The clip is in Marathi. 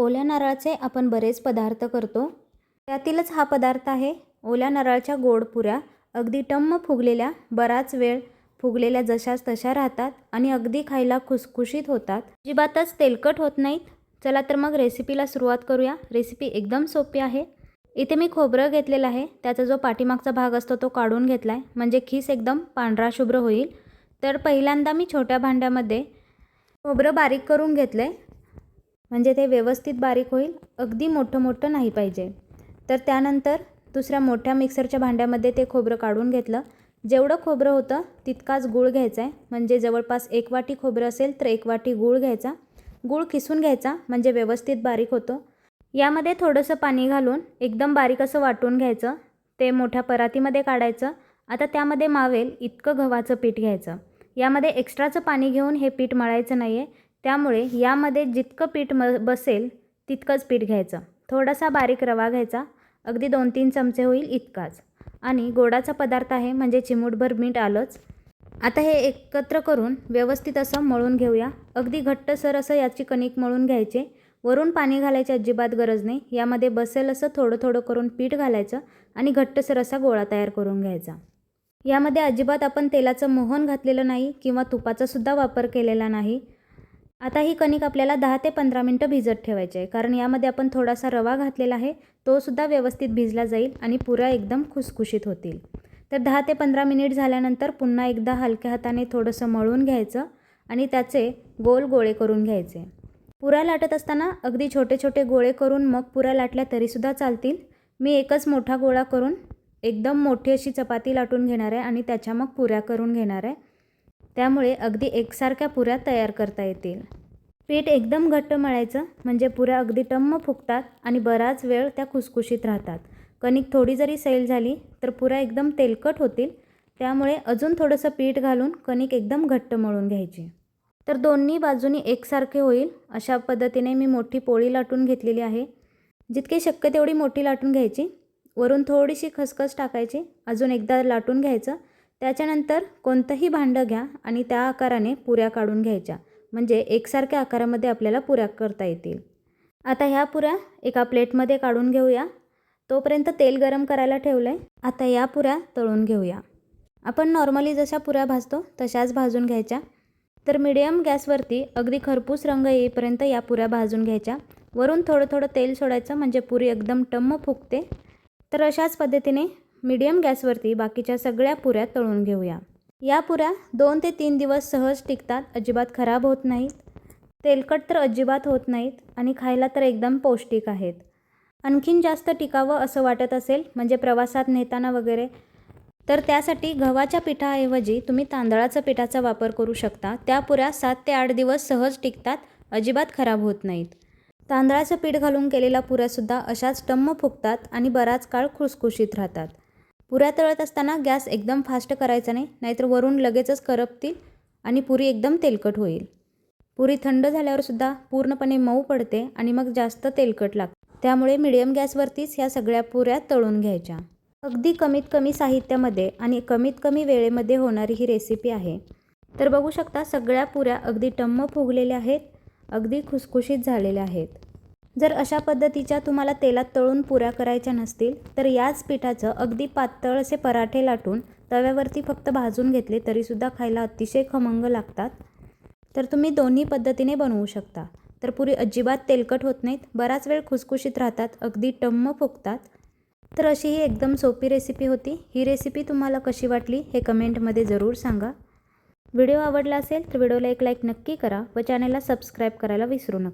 ओल्या नारळाचे आपण बरेच पदार्थ करतो. त्यातीलच हा पदार्थ आहे. ओल्या नारळाच्या गोड पुऱ्या अगदी टम्म फुगलेल्या बराच वेळ फुगलेल्या जशाच तशा राहतात आणि अगदी खायला खुसखुशीत होतात. अजिबातच तेलकट होत नाहीत. चला तर मग रेसिपीला सुरुवात करूया. रेसिपी एकदम सोपी आहे. इथे मी खोबरं घेतलेलं आहे. त्याचा जो पाठीमागचा भाग असतो तो काढून घेतला आहे म्हणजे खीस एकदम पांढरा शुभ्र होईल. तर पहिल्यांदा मी छोट्या भांड्यामध्ये खोबरं बारीक करून घेतलं आहे म्हणजे ते व्यवस्थित बारीक होईल अगदी मोठं मोठं नाही पाहिजे. तर त्यानंतर दुसऱ्या मोठ्या मिक्सरच्या भांड्यामध्ये ते खोबरं काढून घेतलं. जेवढं खोबरं होतं तितकाच गूळ घ्यायचा आहे. म्हणजे जवळपास एक वाटी खोबरं असेल तर एक वाटी गूळ घ्यायचा. गूळ किसून घ्यायचा म्हणजे व्यवस्थित बारीक होतो. यामध्ये थोडंसं पाणी घालून एकदम बारीक असं वाटून घ्यायचं. ते मोठ्या परातीमध्ये काढायचं. आता त्यामध्ये मावेल इतकं गव्हाचं पीठ घ्यायचं. यामध्ये एक्स्ट्राचं पाणी घेऊन हे पीठ मळायचं नाही आहे त्यामुळे यामध्ये जितकं पीठ म बसेल तितकंच पीठ घ्यायचं. थोडासा बारीक रवा घ्यायचा. अगदी दोन तीन चमचे होईल इतकाच. आणि गोडाचा पदार्थ आहे म्हणजे चिमूटभर मीठ आलंच. आता हे एकत्र करून व्यवस्थित असं मळून घेऊया. अगदी घट्टसर असं याची कणिक मळून घ्यायचे. वरून पाणी घालायची अजिबात गरज नाही. यामध्ये बसेल असं थोडं थोडं करून पीठ घालायचं आणि घट्टसर असा गोळा तयार करून घ्यायचा. यामध्ये अजिबात आपण तेलाचं मोहन घातलेलं नाही किंवा तुपाचासुद्धा वापर केलेला नाही. आता ही कणिक आपल्याला दहा ते पंधरा मिनटं भिजत ठेवायची आहे. कारण यामध्ये आपण थोडासा रवा घातलेला आहे तोसुद्धा व्यवस्थित भिजला जाईल आणि पुऱ्या एकदम खुसखुशीत होतील. तर दहा ते पंधरा मिनिट झाल्यानंतर पुन्हा एकदा हलक्या हाताने थोडंसं मळून घ्यायचं आणि त्याचे गोल गोळे करून घ्यायचे. पुऱ्या लाटत असताना अगदी छोटे छोटे गोळे करून मग पुऱ्या लाटल्या तरीसुद्धा चालतील. मी एकच मोठा गोळा करून एकदम मोठी अशी चपाती लाटून घेणार आहे आणि त्याच्या मग पुऱ्या करून घेणार आहे. त्यामुळे अगदी एकसारख्या पुऱ्या तयार करता येतील. पीठ एकदम घट्ट मळायचं म्हणजे पुऱ्या अगदी टम्म फुगतात आणि बराच वेळ त्या खुसखुशीत राहतात. कणिक थोडी जरी सैल झाली तर पुऱ्या एकदम तेलकट होतील. त्यामुळे अजून थोडंसं पीठ घालून कणिक एकदम घट्ट मळून घ्यायची. तर दोन्ही बाजूनी एकसारखे होईल अशा पद्धतीने मी मोठी पोळी लाटून घेतलेली आहे. जितकी शक्य तेवढी मोठी लाटून घ्यायची. वरून थोडीशी खसखस टाकायची. अजून एकदा लाटून घ्यायचं. त्याच्यानंतर कोणतंही भांडं घ्या आणि त्या आकाराने पुऱ्या काढून घ्यायच्या. म्हणजे एकसारख्या आकारामध्ये आपल्याला पुऱ्या करता येतील. आता ह्या पुऱ्या एका प्लेटमध्ये काढून घेऊया. तोपर्यंत तेल गरम करायला ठेवलं आहे आता या पुऱ्या तळून घेऊया. आपण नॉर्मली जशा पुऱ्या भाजतो तशाच भाजून घ्यायच्या. तर मिडियम गॅसवरती अगदी खरपूस रंग येईपर्यंत या पुऱ्या भाजून घ्यायच्या. वरून थोडं थोडं तेल सोडायचं म्हणजे पुरी एकदम टम्म फुगते. तर अशाच पद्धतीने मीडियम गॅसवरती बाकीच्या सगळ्या पुऱ्या तळून घेऊया. या पुऱ्या दोन ते तीन दिवस सहज टिकतात अजिबात खराब होत नाहीत. तेलकट तर अजिबात होत नाहीत आणि खायला तर एकदम पौष्टिक आहेत. आणखीन जास्त टिकावं असं वाटत असेल म्हणजे प्रवासात नेताना वगैरे तर त्यासाठी गव्हाच्या पिठाऐवजी तुम्ही तांदळाच्या पिठाचा वापर करू शकता. त्या पुऱ्या सात ते आठ दिवस सहज टिकतात अजिबात खराब होत नाहीत. तांदळाचं पीठ घालून केलेल्या पुऱ्यासुद्धा अशाच टम्म फुगतात आणि बराच काळ खुसखुशीत राहतात. पुऱ्या तळत असताना गॅस एकदम फास्ट करायचा नाही नाहीतर वरून लगेचच करपतील आणि पुरी एकदम तेलकट होईल. पुरी थंड झाल्यावरसुद्धा पूर्णपणे मऊ पडते आणि मग जास्त तेलकट लागते. त्यामुळे मिडियम गॅसवरतीच ह्या सगळ्या पुऱ्या तळून घ्यायच्या. अगदी कमीत कमी साहित्यामध्ये आणि कमीत कमी वेळेमध्ये होणारी ही रेसिपी आहे. तर बघू शकता सगळ्या पुऱ्या अगदी टम्म फुगलेल्या आहेत अगदी खुसखुशीत झालेल्या आहेत. जर अशा पद्धतीच्या तुम्हाला तेलात तळून पुऱ्या करायच्या नसतील तर याच पिठाचं अगदी पातळ असे पराठे लाटून तव्यावरती फक्त भाजून घेतले तरीसुद्धा खायला अतिशय खमंग लागतात. तर तुम्ही दोन्ही पद्धतीने बनवू शकता. तर पुरी अजिबात तेलकट होत नाहीत बराच वेळ खुसखुशीत राहतात अगदी टम्म फुगतात. तर अशी ही एकदम सोपी रेसिपी होती. ही रेसिपी तुम्हाला कशी वाटली हे कमेंटमध्ये जरूर सांगा. व्हिडिओ आवडला असेल तर व्हिडिओला एक लाईक नक्की करा व चॅनलला सबस्क्राईब करायला विसरू नका.